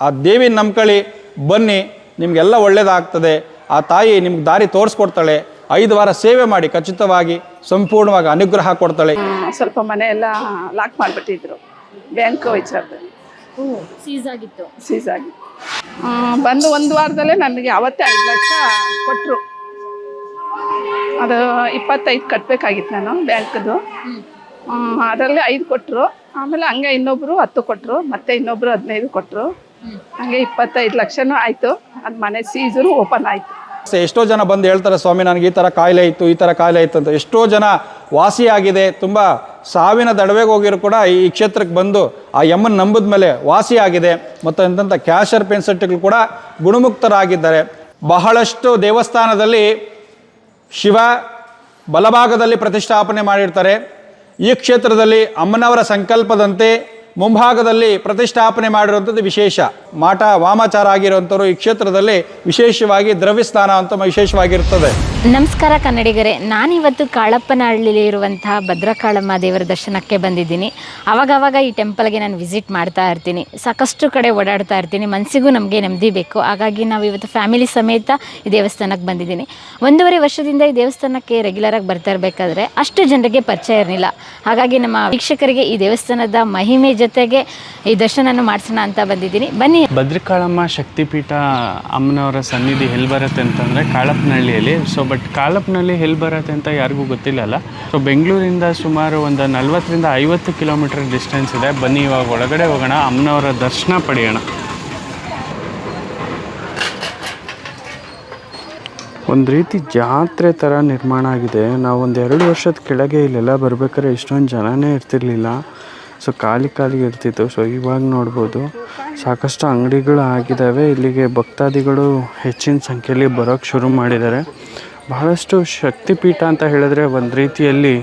ಆ ದೇವಿ ನಂಬ್ಕೊಳ್ಳಿ ಬನ್ನಿ ನಿಮಗೆಲ್ಲ ಒಳ್ಳೆಯದಾಗ್ತದೆ ಆ ತಾಯಿ ನಿಮ್ಗೆ ದಾರಿ ತೋರಿಸ್ಕೊಡ್ತಾಳೆ. ಐದು ವಾರ ಸೇವೆ ಮಾಡಿ ಖಚಿತವಾಗಿ ಸಂಪೂರ್ಣವಾಗಿ ಅನುಗ್ರಹ ಕೊಡ್ತಾಳೆ. ಸ್ವಲ್ಪ ಮನೆ ಎಲ್ಲ ಲಾಕ್ ಮಾಡಿಬಿಟ್ಟಿದ್ರು. ಬ್ಯಾಂಕ್ ವಿಚಾರದಲ್ಲಿ. ಸೀಸ್ ಆಗಿತ್ತು. ಸೀಸ್ ಆಗಿ ಆ, ಬಂದು ಒಂದು ವಾರದಲ್ಲೇ ನನಗೆ ಅವತ್ತೇ ಐದು ಲಕ್ಷ ಕೊಟ್ಟರು ಅದು ಇಪ್ಪತ್ತೈದು ಕಟ್ಟಬೇಕಾಗಿತ್ತು ನಾನು ಬ್ಯಾಂಕ್ದು. ಅದರಲ್ಲಿ ಐದು ಕೊಟ್ಟರು ಆಮೇಲೆ ಹಂಗೆ ಇನ್ನೊಬ್ಬರು ಹತ್ತು ಕೊಟ್ಟರು ಮತ್ತೆ ಇನ್ನೊಬ್ಬರು ಹದಿನೈದು ಕೊಟ್ಟರು ಹಂಗೆ ಇಪ್ಪತ್ತೈದು ಲಕ್ಷನೂ ಆಯಿತು. ಅದು ಮನೆ ಸೀಸರು ಓಪನ್ ಆಯಿತು. ಎಷ್ಟೋ ಜನ ಬಂದು ಹೇಳ್ತಾರೆ, ಸ್ವಾಮಿ, ನನಗೆ ಈ ಥರ ಕಾಯಿಲೆ ಇತ್ತು, ಈ ಥರ ಕಾಯಿಲೆ ಇತ್ತು ಅಂತ. ಎಷ್ಟೋ ಜನ ವಾಸಿಯಾಗಿದೆ ತುಂಬ ಸಾವಿನ ದಡವೆಗೆ ಹೋಗಿರೋ ಕೂಡ ಈ ಕ್ಷೇತ್ರಕ್ಕೆ ಬಂದು ಆ ಯಮ್ಮನ ನಂಬಿದ ಮೇಲೆ ವಾಸಿಯಾಗಿದೆ ಮತ್ತು ಎಂತ ಕ್ಯಾಶರ್ ಪೆನ್ಸೆಟ್ಗಳು ಕೂಡ ಗುಣಮುಕ್ತರಾಗಿದ್ದಾರೆ. ಬಹಳಷ್ಟು ದೇವಸ್ಥಾನದಲ್ಲಿ ಶಿವ ಬಲಭಾಗದಲ್ಲಿ ಪ್ರತಿಷ್ಠಾಪನೆ ಮಾಡಿರ್ತಾರೆ. ಈ ಕ್ಷೇತ್ರದಲ್ಲಿ ಅಮ್ಮನವರ ಸಂಕಲ್ಪದಂತೆ ಮುಂಭಾಗದಲ್ಲಿ ಪ್ರತಿಷ್ಠಾಪನೆ ಮಾಡಿರುವಂಥದ್ದು ವಿಶೇಷ. ಮಾಟ ವಾಮಾಚಾರ ಆಗಿರುವಂಥವ್ರು ಈ ಕ್ಷೇತ್ರದಲ್ಲಿ ವಿಶೇಷವಾಗಿ ದ್ರವ್ಯ ಸ್ನಾನ ಅಂತ ವಿಶೇಷವಾಗಿರುತ್ತದೆ. ನಮಸ್ಕಾರ ಕನ್ನಡಿಗರೇ, ನಾನಿವತ್ತು ಕಾಳಪ್ಪನಹಳ್ಳಿಲಿ ಇರುವಂತಹ ಭದ್ರಕಾಳಮ್ಮ ದೇವರ ದರ್ಶನಕ್ಕೆ ಬಂದಿದ್ದೀನಿ. ಅವಾಗವಾಗ ಈ ಟೆಂಪಲ್ಗೆ ನಾನು ವಿಸಿಟ್ ಮಾಡ್ತಾ ಇರ್ತೀನಿ. ಸಾಕಷ್ಟು ಕಡೆ ಓಡಾಡ್ತಾ ಇರ್ತೀನಿ. ಮನಸ್ಸಿಗೂ ನಮಗೆ ನೆಮ್ಮದಿ ಬೇಕು. ಹಾಗಾಗಿ ನಾವು ಇವತ್ತು ಫ್ಯಾಮಿಲಿ ಸಮೇತ ಈ ದೇವಸ್ಥಾನಕ್ಕೆ ಬಂದಿದ್ದೀನಿ. ಒಂದೂವರೆ ವರ್ಷದಿಂದ ಈ ದೇವಸ್ಥಾನಕ್ಕೆ ರೆಗ್ಯುಲರಾಗಿ ಬರ್ತಾ ಇರಬೇಕಾದ್ರೆ ಅಷ್ಟು ಜನರಿಗೆ ಪರಿಚಯ ಇರಲಿಲ್ಲ. ಹಾಗಾಗಿ ನಮ್ಮ ವೀಕ್ಷಕರಿಗೆ ಈ ದೇವಸ್ಥಾನದ ಮಹಿಮೆ ಜೊತೆಗೆ ಈ ದರ್ಶನನ ಮಾಡಿಸೋಣ ಅಂತ ಬಂದಿದ್ದೀನಿ. ಬನ್ನಿ. ಭದ್ರಕಾಳಮ್ಮ ಶಕ್ತಿಪೀಠ ಅಮ್ಮನವರ ಸನ್ನಿಧಿ ಎಲ್ಲಿ ಬರುತ್ತೆ ಅಂತಂದರೆ ಕಾಳಪ್ಪನಹಳ್ಳಿಯಲ್ಲಿ. ಸೊ ಬಟ್ ಕಾಳಪ್ಪನಹಳ್ಳಿ ಎಲ್ಲಿ ಬರುತ್ತೆ ಅಂತ ಯಾರಿಗೂ ಗೊತ್ತಿಲ್ಲಲ್ಲ. ಸೊ ಬೆಂಗಳೂರಿಂದ ಸುಮಾರು ಒಂದು ನಲ್ವತ್ತರಿಂದ ಐವತ್ತು ಕಿಲೋಮೀಟರ್ ಡಿಸ್ಟೆನ್ಸ್ ಇದೆ. ಬನ್ನಿ, ಇವಾಗ ಒಳಗಡೆ ಹೋಗೋಣ. ಅಮ್ಮನವರ ದರ್ಶನ ಪಡೆಯೋಣ. ಒಂದು ರೀತಿ ಜಾತ್ರೆ ಥರ ನಿರ್ಮಾಣ ಆಗಿದೆ. ನಾವು ಒಂದು ಎರಡು ವರ್ಷದ ಕೆಳಗೆ ಇಲ್ಲೆಲ್ಲ ಬರ್ಬೇಕಾದ್ರೆ ಇಷ್ಟೊಂದು ಜನನೇ ಇರ್ತಿರ್ಲಿಲ್ಲ. ಸೊ ಖಾಲಿ ಖಾಲಿ ಇರ್ತಿತ್ತು. ಸೊ ಇವಾಗ ನೋಡ್ಬೋದು ಸಾಕಷ್ಟು ಅಂಗಡಿಗಳು ಆಗಿದ್ದಾವೆ. ಇಲ್ಲಿಗೆ ಭಕ್ತಾದಿಗಳು ಹೆಚ್ಚಿನ ಸಂಖ್ಯೆಯಲ್ಲಿ ಬರೋಕ್ಕೆ ಶುರು ಮಾಡಿದ್ದಾರೆ. ಬಹಳಷ್ಟು ಶಕ್ತಿಪೀಠ ಅಂತ ಹೇಳಿದ್ರೆ ಒಂದು ರೀತಿಯಲ್ಲಿ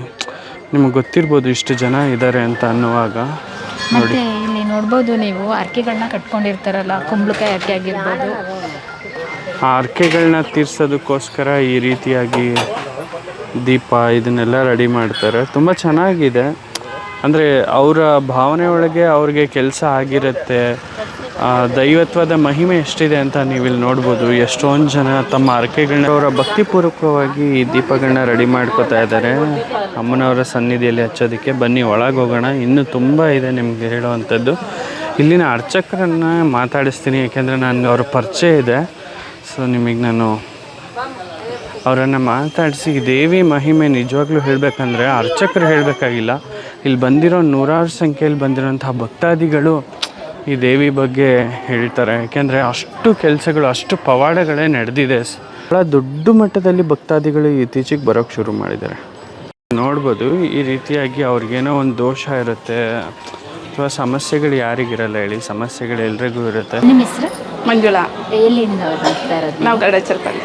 ನಿಮಗೆ ಗೊತ್ತಿರ್ಬೋದು ಇಷ್ಟು ಜನ ಇದ್ದಾರೆ ಅಂತ ಅನ್ನುವಾಗ. ಮತ್ತೆ ಇಲ್ಲಿ ನೋಡ್ಬೋದು ನೀವು ಅರ್ಕೆಗಳನ್ನ ಕಟ್ಕೊಂಡಿರ್ತಾರಲ್ಲ ಕುಂಬಳಕಾಯಿ ಅರ್ಕೆ ಆಗಿರ್ಬೋದು. ಆ ಅರ್ಕೆಗಳನ್ನ ತೀರ್ಸೋದಕ್ಕೋಸ್ಕರ ಈ ರೀತಿಯಾಗಿ ದೀಪ ಇದನ್ನೆಲ್ಲ ರೆಡಿ ಮಾಡ್ತಾರೆ. ತುಂಬ ಚೆನ್ನಾಗಿದೆ. ಅಂದರೆ ಅವರ ಭಾವನೆ ಒಳಗೆ ಅವ್ರಿಗೆ ಕೆಲಸ ಆಗಿರುತ್ತೆ. ದೈವತ್ವದ ಮಹಿಮೆ ಎಷ್ಟಿದೆ ಅಂತ ನೀವಿಲ್ಲಿ ನೋಡ್ಬೋದು. ಎಷ್ಟೊಂದು ಜನ ತಮ್ಮ ಅರಕೆಗಳನ್ನ ಅವರ ಭಕ್ತಿಪೂರ್ವಕವಾಗಿ ಈ ದೀಪಗಳನ್ನ ರೆಡಿ ಮಾಡ್ಕೋತಾ ಇದ್ದಾರೆ. ಅಮ್ಮನವರ ಸನ್ನಿಧಿಯಲ್ಲಿ ಹಚ್ಚೋದಕ್ಕೆ ಬನ್ನಿ, ಒಳಗೆ ಹೋಗೋಣ. ಇನ್ನೂ ತುಂಬ ಇದೆ ನಿಮಗೆ ಹೇಳುವಂಥದ್ದು. ಇಲ್ಲಿನ ಅರ್ಚಕರನ್ನು ಮಾತಾಡಿಸ್ತೀನಿ, ಯಾಕೆಂದರೆ ನನಗೆ ಅವ್ರ ಪರಿಚಯ ಇದೆ. ಸೊ ನಿಮಗೆ ನಾನು ಅವರನ್ನು ಮಾತಾಡಿಸಿ ದೇವಿ ಮಹಿಮೆ ನಿಜವಾಗ್ಲೂ ಹೇಳಬೇಕಂದ್ರೆ ಅರ್ಚಕರು ಹೇಳಬೇಕಾಗಿಲ್ಲ. ಇಲ್ಲಿ ಬಂದಿರೋ ನೂರಾರು ಸಂಖ್ಯೆಯಲ್ಲಿ ಬಂದಿರೋಂಥ ಭಕ್ತಾದಿಗಳು ಈ ದೇವಿ ಬಗ್ಗೆ ಹೇಳ್ತಾರೆ. ಯಾಕೆಂದರೆ ಅಷ್ಟು ಕೆಲಸಗಳು ಅಷ್ಟು ಪವಾಡಗಳೇ ನಡೆದಿದೆ. ಭಾಳ ದೊಡ್ಡ ಮಟ್ಟದಲ್ಲಿ ಭಕ್ತಾದಿಗಳು ಇತ್ತೀಚೆಗೆ ಬರೋಕ್ಕೆ ಶುರು ಮಾಡಿದ್ದಾರೆ. ನೋಡ್ಬೋದು ಈ ರೀತಿಯಾಗಿ ಅವ್ರಿಗೇನೋ ಒಂದು ದೋಷ ಇರುತ್ತೆ ಅಥವಾ ಸಮಸ್ಯೆಗಳು ಯಾರಿಗಿರಲ್ಲ ಹೇಳಿ ಸಮಸ್ಯೆಗಳು ಎಲ್ರಿಗೂ ಇರುತ್ತೆ. ನಿಮ್ಮ ಹೆಸರು? ಮಂಜುಳಾ. ಎಲ್ಲಿಂದ ನಾವು ಗಡಚಲ್ಪಲ್ಲಿ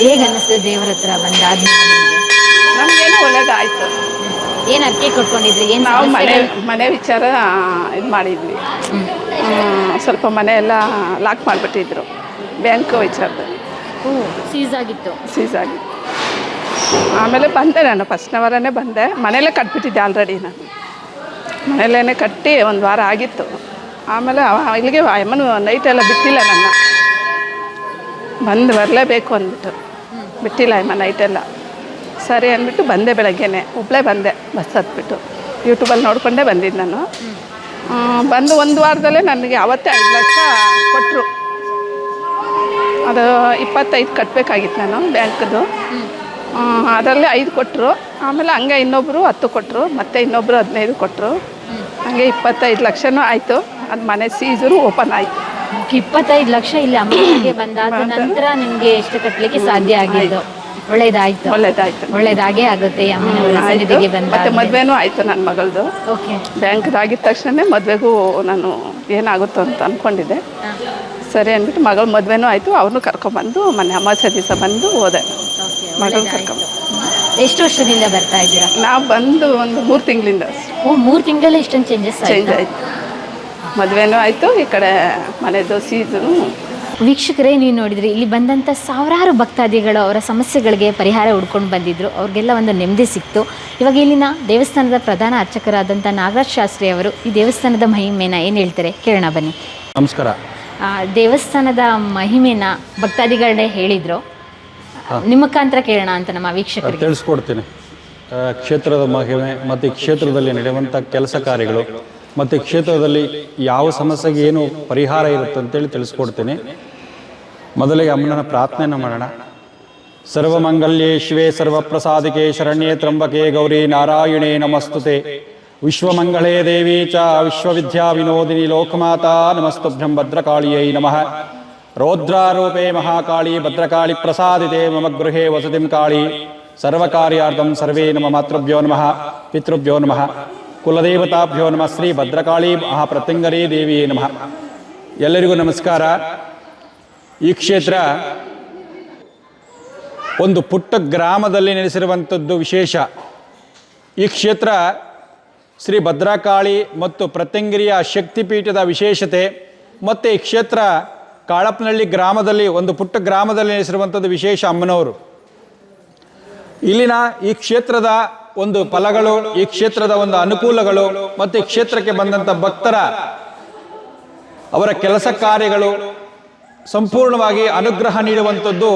ಹೇಗೆ ಅನ್ನಿಸ್ತದೆ ದೇವ್ರ ಹತ್ರ ಬಂದಾದ್ಮೇಲೆ? ನಿಮ್ಗೆ? ನಮಗೇನು ಒಳ್ಳೇದಾಯಿತು. ಏನ್ ಅಕ್ಕಿ ಕೊಟ್ಕೊಂಡಿದ್ರಿ? ಏನ್ ನಾವು ಮನೆ ಮನೆ ವಿಚಾರ ಇದು ಮಾಡಿದ್ವಿ. ಸ್ವಲ್ಪ ಮನೆ ಎಲ್ಲ ಲಾಕ್ ಮಾಡಿಬಿಟ್ಟಿದ್ರು ಬ್ಯಾಂಕ್ ವಿಚಾರದಲ್ಲಿ. ಹ್ಞೂ ಸೀಸ್ ಆಗಿತ್ತು. ಸೀಸ್ ಆಗಿತ್ತು ಆಮೇಲೆ ಬಂದೆ ನಾನು ಫಸ್ಟ್ನವರನೇ ಬಂದೆ. ಮನೆಯಲ್ಲೇ ಕಟ್ಬಿಟ್ಟಿದ್ದೆ ಆಲ್ರೆಡಿ ನಾನು. ಮನೆಯಲ್ಲೇ ಕಟ್ಟಿ ಒಂದು ವಾರ ಆಗಿತ್ತು. ಆಮೇಲೆ ಇಲ್ಲಿಗೆ ಅಮ್ಮನು ನೈಟೆಲ್ಲ ಬಿಟ್ಟಿಲ್ಲ ನನ್ನ. ಬಂದು ಬರಲೇಬೇಕು ಅಂದ್ಬಿಟ್ಟು. ಬಿಟ್ಟಿಲ್ಲ ಅಮ್ಮ ನೈಟೆಲ್ಲ ಸರಿ ಅಂದ್ಬಿಟ್ಟು ಬಂದೆ ಬೆಳಗ್ಗೆನೆ. ಒಬ್ಬಳೇ ಬಂದೆ ಬಸ್ ಹತ್ಬಿಟ್ಟು. ಯೂಟ್ಯೂಬಲ್ಲಿ ನೋಡಿಕೊಂಡೇ ಬಂದಿದ್ದು ನಾನು. ಬಂದು ಒಂದು ವಾರದಲ್ಲೇ ನನಗೆ ಅವತ್ತೇ ಐದು ಲಕ್ಷ ಕೊಟ್ಟರು ಅದು ಇಪ್ಪತ್ತೈದು ಕಟ್ಟಬೇಕಾಗಿತ್ತು ನಾನು ಬ್ಯಾಂಕ್ದು. ಅದರಲ್ಲಿ ಐದು ಕೊಟ್ಟರು ಆಮೇಲೆ ಹಂಗೆ ಇನ್ನೊಬ್ಬರು ಹತ್ತು ಕೊಟ್ಟರು ಮತ್ತೆ ಇನ್ನೊಬ್ಬರು ಹದಿನೈದು ಕೊಟ್ಟರು ಹಂಗೆ ಇಪ್ಪತ್ತೈದು ಲಕ್ಷನೂ ಆಯಿತು. ಅದು ಮನೆ ಸೀಸರು ಓಪನ್ ಆಯಿತು. ಇಪ್ಪತ್ತೈದು ಲಕ್ಷ ಇಲ್ಲಿ ಅಮ್ಮನಿಗೆ ಬಂದಾದ ನಂತರ ನಿಮಗೆ ಎಷ್ಟು ಕಟ್ಟಲಿಕ್ಕೆ ಸಾಧ್ಯ ಆಗಿದ್ದು? ಒಳ್ಳೇದಾಯ್ತು. ಒಳ್ಳೇದಾಯ್ತು. ಒಳ್ಳೇದಾಗೇ ಆಗುತ್ತೆ ಮತ್ತೆ ಅಮ್ಮನವರ ಬಂದ ಮದುವೆನೂ ಆಯಿತು ನನ್ನ ಮಗಳದು. ಓಕೆ. ಬ್ಯಾಂಕ್ದಾಗಿದ್ದ ತಕ್ಷಣ ಮದ್ವೆಗೂ ನಾನು ಏನಾಗುತ್ತೋ ಅಂತ ಅನ್ಕೊಂಡಿದ್ದೆ. ಸರಿ ಅಂದ್ಬಿಟ್ಟು ಮಗಳ ಮದ್ವೆನೂ ಆಯಿತು ಅವ್ರನ್ನೂ ಕರ್ಕೊಂಬಂದು ಮನೆ ಅಮಾವಾಸ್ಯೆ ದಿವಸ ಬಂದು ಹೋದೆ. ಮಗಳನ್ನ ಕರ್ಕೊಂಡ್ ಎಷ್ಟು ವರ್ಷದಿಂದ ಬರ್ತಾ ಇದ್ದೀರಾ? ನಾವು ಬಂದು ಒಂದು ಮೂರು ತಿಂಗಳಿಂದ. ಓ ಮೂರು ತಿಂಗಳಲ್ಲಿ ಇಷ್ಟೊಂದು ಚೇಂಜಸ್ ಚೇಂಜ್ ಆಯಿತು. ಮದುವೆನೂ ಆಯಿತು ಈ ಕಡೆ ಮನೆದು ಸೀಸನು ವೀಕ್ಷಕರೇ ನೀವು ನೋಡಿದ್ರಿ ಇಲ್ಲಿ ಬಂದಂಥ ಸಾವಿರಾರು ಭಕ್ತಾದಿಗಳು ಅವರ ಸಮಸ್ಯೆಗಳಿಗೆ ಪರಿಹಾರ ಹುಡ್ಕೊಂಡು ಬಂದಿದ್ರು. ಅವ್ರಿಗೆಲ್ಲ ಒಂದು ನೆಮ್ಮದಿ ಸಿಕ್ತು. ಇವಾಗ ಇಲ್ಲಿನ ದೇವಸ್ಥಾನದ ಪ್ರಧಾನ ಅರ್ಚಕರಾದಂಥ ನಾಗರಾಜ್ ಶಾಸ್ತ್ರಿ ಅವರು ಈ ದೇವಸ್ಥಾನದ ಮಹಿಮೆನ ಏನು ಹೇಳ್ತಾರೆ? ಕೇಳೋಣ ಬನ್ನಿ. ನಮಸ್ಕಾರ. ದೇವಸ್ಥಾನದ ಮಹಿಮೆನ ಭಕ್ತಾದಿಗಳನ್ನೇ ಹೇಳಿದ್ರು. ನಿಮ್ಮ ಮುಖಾಂತರ ಕೇಳೋಣ ಅಂತ ನಮ್ಮ ವೀಕ್ಷಕರಿಗೆ. ತಿಳಿಸ್ಕೊಡ್ತೀನಿ. ಕ್ಷೇತ್ರದ ಮಹಿಮೆ ಮತ್ತು ಕ್ಷೇತ್ರದಲ್ಲಿ ನಡೆಯುವಂಥ ಕೆಲಸ ಕಾರ್ಯಗಳು ಮತ್ತು ಕ್ಷೇತ್ರದಲ್ಲಿ ಯಾವ ಸಮಸ್ಯೆಗೆ ಏನು ಪರಿಹಾರ ಇರುತ್ತೆ ಅಂತೇಳಿ ತಿಳಿಸ್ಕೊಡ್ತೀನಿ. ಮೊದಲಿಗೆ ಅಮ್ಮನ ಪ್ರಾರ್ಥನೆಯನ್ನು ಮಾಡೋಣ. ಸರ್ವಮಂಗಲ್ಯೇ ಶಿವೇ ಸರ್ವಪ್ರಸಾದಿಕೆ ಶರಣ್ಯೇ ತ್ರಂಬಕೆ ಗೌರಿ ನಾರಾಯಣೇ ನಮಸ್ತುತೆ. ವಿಶ್ವಮಂಗಳೇ ದೇವಿ ಚ ವಿಶ್ವವಿದ್ಯಾ ವಿನೋದಿನಿ ಲೋಕಮಾತಾ ನಮಸ್ತುಭ್ಯಂ ಭದ್ರಕಾಳಿಯೈ ನಮಃ. ರೌದ್ರಾರೂಪೇ ಮಹಾಕಾಳಿ ಭದ್ರಕಾಳಿ ಪ್ರಸಾದಿತೆ ಮಮ ಗೃಹೇ ವಸತಿಂ ಕಾಳಿ. ಸರ್ವಕಾರ್ಯಾರ್ಥಂ ಸರ್ವೇ ನಮ ಮಾತೃಭ್ಯೋ ನಮಃ. ಪಿತೃಭ್ಯೋ ನಮಃ. ಕುಲದೇವತಾಭ್ಯೋ ನಮಃ. ಶ್ರೀ ಭದ್ರಕಾಳಿ ಮಹಾಪ್ರತ್ಯಂಗರೇ ದೇವಿಯೇ ನಮಃ. ಎಲ್ಲರಿಗೂ ನಮಸ್ಕಾರ. ಈ ಕ್ಷೇತ್ರ ಒಂದು ಪುಟ್ಟ ಗ್ರಾಮದಲ್ಲಿ ನೆಲೆಸಿರುವಂಥದ್ದು ವಿಶೇಷ. ಈ ಕ್ಷೇತ್ರ ಶ್ರೀ ಭದ್ರಕಾಳಿ ಮತ್ತು ಪ್ರತ್ಯಂಗಿರಿಯ ಶಕ್ತಿಪೀಠದ ವಿಶೇಷತೆ ಮತ್ತು ಈ ಕ್ಷೇತ್ರ ಕಾಳಪ್ಪನಹಳ್ಳಿ ಗ್ರಾಮದಲ್ಲಿ ಒಂದು ಪುಟ್ಟ ಗ್ರಾಮದಲ್ಲಿ ನೆಲೆಸಿರುವಂಥದ್ದು ವಿಶೇಷ ಅಮ್ಮನವರು. ಇಲ್ಲಿನ ಈ ಕ್ಷೇತ್ರದ ಒಂದು ಫಲಗಳು, ಈ ಕ್ಷೇತ್ರದ ಒಂದು ಅನುಕೂಲಗಳು ಮತ್ತು ಈ ಕ್ಷೇತ್ರಕ್ಕೆ ಬಂದಂಥ ಭಕ್ತರ ಅವರ ಕೆಲಸ ಕಾರ್ಯಗಳು ಸಂಪೂರ್ಣವಾಗಿ ಅನುಗ್ರಹ ನೀಡುವಂಥದ್ದು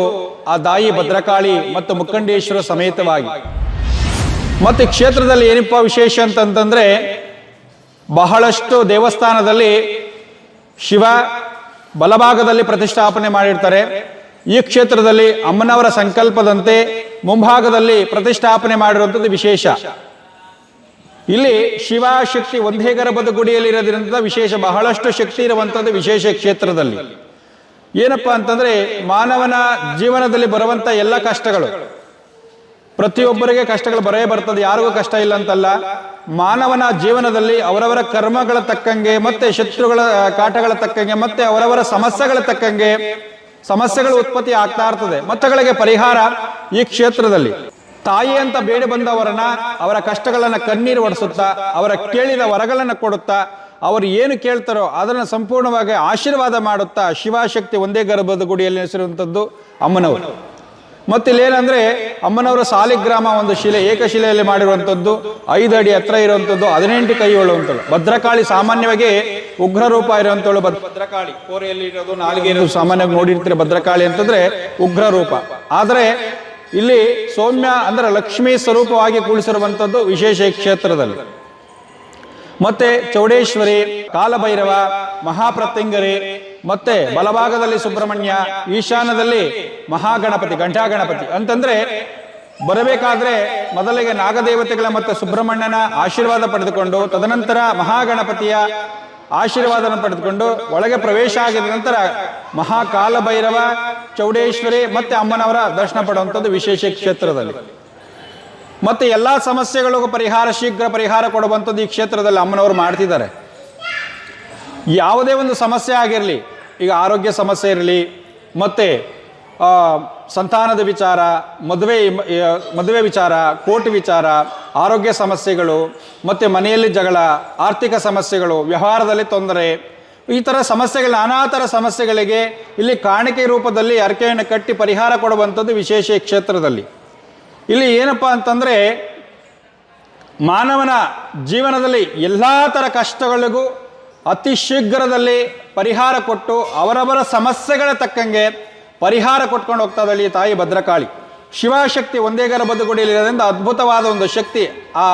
ಆ ದಾಯಿ ಭದ್ರಕಾಳಿ ಮತ್ತು ಮುಖಂಡೇಶ್ವರ ಸಮೇತವಾಗಿ. ಮತ್ತು ಕ್ಷೇತ್ರದಲ್ಲಿ ಏನಪ್ಪ ವಿಶೇಷ ಅಂತಂತಂದ್ರೆ ಬಹಳಷ್ಟು ದೇವಸ್ಥಾನದಲ್ಲಿ ಶಿವ ಬಲಭಾಗದಲ್ಲಿ ಪ್ರತಿಷ್ಠಾಪನೆ ಮಾಡಿರ್ತಾರೆ. ಈ ಕ್ಷೇತ್ರದಲ್ಲಿ ಅಮ್ಮನವರ ಸಂಕಲ್ಪದಂತೆ ಮುಂಭಾಗದಲ್ಲಿ ಪ್ರತಿಷ್ಠಾಪನೆ ಮಾಡಿರುವಂಥದ್ದು ವಿಶೇಷ. ಇಲ್ಲಿ ಶಿವಶಕ್ತಿ ಒಂದೇ ಗರ್ಭದ ಗುಡಿಯಲ್ಲಿ ಇರೋದ್ರಿಂದ ವಿಶೇಷ, ಬಹಳಷ್ಟು ಶಕ್ತಿ ಇರುವಂಥದ್ದು ವಿಶೇಷ ಕ್ಷೇತ್ರದಲ್ಲಿ. ಏನಪ್ಪ ಅಂತಂದ್ರೆ ಮಾನವನ ಜೀವನದಲ್ಲಿ ಬರುವಂತ ಎಲ್ಲ ಕಷ್ಟಗಳು, ಪ್ರತಿಯೊಬ್ಬರಿಗೆ ಕಷ್ಟಗಳು ಬರೇ ಬರ್ತದೆ, ಯಾರಿಗೂ ಕಷ್ಟ ಇಲ್ಲ ಅಂತಲ್ಲ. ಮಾನವನ ಜೀವನದಲ್ಲಿ ಅವರವರ ಕರ್ಮಗಳ ತಕ್ಕಂಗೆ, ಮತ್ತೆ ಶತ್ರುಗಳ ಕಾಟಗಳ ತಕ್ಕಂಗೆ, ಮತ್ತೆ ಅವರವರ ಸಮಸ್ಯೆಗಳ ತಕ್ಕಂಗೆ ಸಮಸ್ಯೆಗಳು ಉತ್ಪತ್ತಿ ಆಗ್ತಾ ಇರ್ತದೆ. ಮತ್ತಗಳಿಗೆ ಪರಿಹಾರ ಈ ಕ್ಷೇತ್ರದಲ್ಲಿ. ತಾಯಿ ಅಂತ ಬೇಡಿ ಬಂದವರನ್ನ ಅವರ ಕಷ್ಟಗಳನ್ನ ಕಣ್ಣೀರು ಒಡಿಸುತ್ತಾ, ಅವರ ಕೇಳಿದ ವರಗಳನ್ನ ಕೊಡುತ್ತಾ, ಅವರು ಏನು ಕೇಳ್ತಾರೋ ಅದನ್ನು ಸಂಪೂರ್ಣವಾಗಿ ಆಶೀರ್ವಾದ ಮಾಡುತ್ತಾ ಶಿವಶಕ್ತಿ ಒಂದೇ ಗರ್ಭದ ಗುಡಿಯಲ್ಲಿ ನೆಲೆಸಿರುವಂಥದ್ದು ಅಮ್ಮನವರು. ಮತ್ತೆ ಇಲ್ಲೇನಂದ್ರೆ ಅಮ್ಮನವರ ಸಾಲಿಗ್ರಾಮ ಒಂದು ಶಿಲೆ, ಏಕಶಿಲೆಯಲ್ಲಿ ಮಾಡಿರುವಂಥದ್ದು, ಐದು ಅಡಿ ಹತ್ರ ಇರುವಂಥದ್ದು, ಹದಿನೆಂಟು ಕೈ ಉಳ್ಳುವಂಥದ್ದು ಭದ್ರಕಾಳಿ ಸಾಮಾನ್ಯವಾಗಿ ಉಗ್ರ ರೂಪ ಇರುವಂಥವಳು ಭದ್ರಕಾಳಿ. ಕೋರೆಯಲ್ಲಿ ಇರೋದು, ನಾಲ್ಗೆ ಇರೋದು ಸಾಮಾನ್ಯವಾಗಿ ನೋಡಿರ್ತೀರಿ ಭದ್ರಕಾಳಿ ಅಂತಂದ್ರೆ ಉಗ್ರ ರೂಪ ಆದರೆ ಇಲ್ಲಿ ಸೌಮ್ಯ ಅಂದ್ರೆ ಲಕ್ಷ್ಮೀ ಸ್ವರೂಪವಾಗಿ ಕೂಡಿಸಿರುವಂಥದ್ದು ವಿಶೇಷ ಕ್ಷೇತ್ರದಲ್ಲಿ. ಮತ್ತೆ ಚೌಡೇಶ್ವರಿ, ಕಾಲಭೈರವ, ಮಹಾಪ್ರತ್ಯಂಗರಿ ಮತ್ತೆ ಬಲಭಾಗದಲ್ಲಿ ಸುಬ್ರಹ್ಮಣ್ಯ ಈಶಾನ್ಯದಲ್ಲಿ ಮಹಾಗಣಪತಿ ಘಂಟಾಗಣಪತಿ ಅಂತಂದ್ರೆ ಬರಬೇಕಾದ್ರೆ ಮೊದಲಿಗೆ ನಾಗದೇವತೆಗಳ ಮತ್ತು ಸುಬ್ರಹ್ಮಣ್ಯನ ಆಶೀರ್ವಾದ ಪಡೆದುಕೊಂಡು ತದನಂತರ ಮಹಾಗಣಪತಿಯ ಆಶೀರ್ವಾದನ ಪಡೆದುಕೊಂಡು ಒಳಗೆ ಪ್ರವೇಶ ಆಗಿದ ನಂತರ ಮಹಾಕಾಲಭೈರವ ಚೌಡೇಶ್ವರಿ ಮತ್ತೆ ಅಮ್ಮನವರ ದರ್ಶನ ಪಡುವಂಥದ್ದು ವಿಶೇಷ ಕ್ಷೇತ್ರದಲ್ಲಿ. ಮತ್ತೆ ಎಲ್ಲಾ ಸಮಸ್ಯೆಗಳಿಗೂ ಪರಿಹಾರ ಶೀಘ್ರ ಪರಿಹಾರ ಕೊಡುವಂಥದ್ದು ಈ ಕ್ಷೇತ್ರದಲ್ಲಿ ಅಮ್ಮನವರು ಮಾಡ್ತಿದ್ದಾರೆ. ಯಾವುದೇ ಒಂದು ಸಮಸ್ಯೆ ಆಗಿರಲಿ, ಈಗ ಆರೋಗ್ಯ ಸಮಸ್ಯೆ ಇರಲಿ, ಮತ್ತೆ ಸಂತಾನದ ವಿಚಾರ, ಮದುವೆ ಮದುವೆ ವಿಚಾರ, ಕೋರ್ಟ್ ವಿಚಾರ, ಆರೋಗ್ಯ ಸಮಸ್ಯೆಗಳು, ಮತ್ತು ಮನೆಯಲ್ಲಿ ಜಗಳ, ಆರ್ಥಿಕ ಸಮಸ್ಯೆಗಳು, ವ್ಯವಹಾರದಲ್ಲಿ ತೊಂದರೆ, ಈ ಥರ ಸಮಸ್ಯೆಗಳು, ನಾನಾ ಥರ ಸಮಸ್ಯೆಗಳಿಗೆ ಇಲ್ಲಿ ಕಾಣಿಕೆ ರೂಪದಲ್ಲಿ ಅರ್ಕೆಯನ್ನು ಕಟ್ಟಿ ಪರಿಹಾರ ಕೊಡುವಂಥದ್ದು ವಿಶೇಷ ಕ್ಷೇತ್ರದಲ್ಲಿ. ಇಲ್ಲಿ ಏನಪ್ಪ ಅಂತಂದರೆ, ಮಾನವನ ಜೀವನದಲ್ಲಿ ಎಲ್ಲ ಥರ ಕಷ್ಟಗಳಿಗೂ ಅತಿ ಶೀಘ್ರದಲ್ಲಿ ಪರಿಹಾರ ಕೊಟ್ಟು ಅವರವರ ಸಮಸ್ಯೆಗಳ ತಕ್ಕಂಗೆ ಪರಿಹಾರ ಕೊಟ್ಕೊಂಡು ಹೋಗ್ತಾ ಇದ್ದಾಳೆ ತಾಯಿ ಭದ್ರಕಾಳಿ. ಶಿವಶಕ್ತಿ ಒಂದೇ ಗರ್ಭದ ಗುಡಿಯಲ್ಲಿರೋದ್ರಿಂದ ಅದ್ಭುತವಾದ ಒಂದು ಶಕ್ತಿ ಆ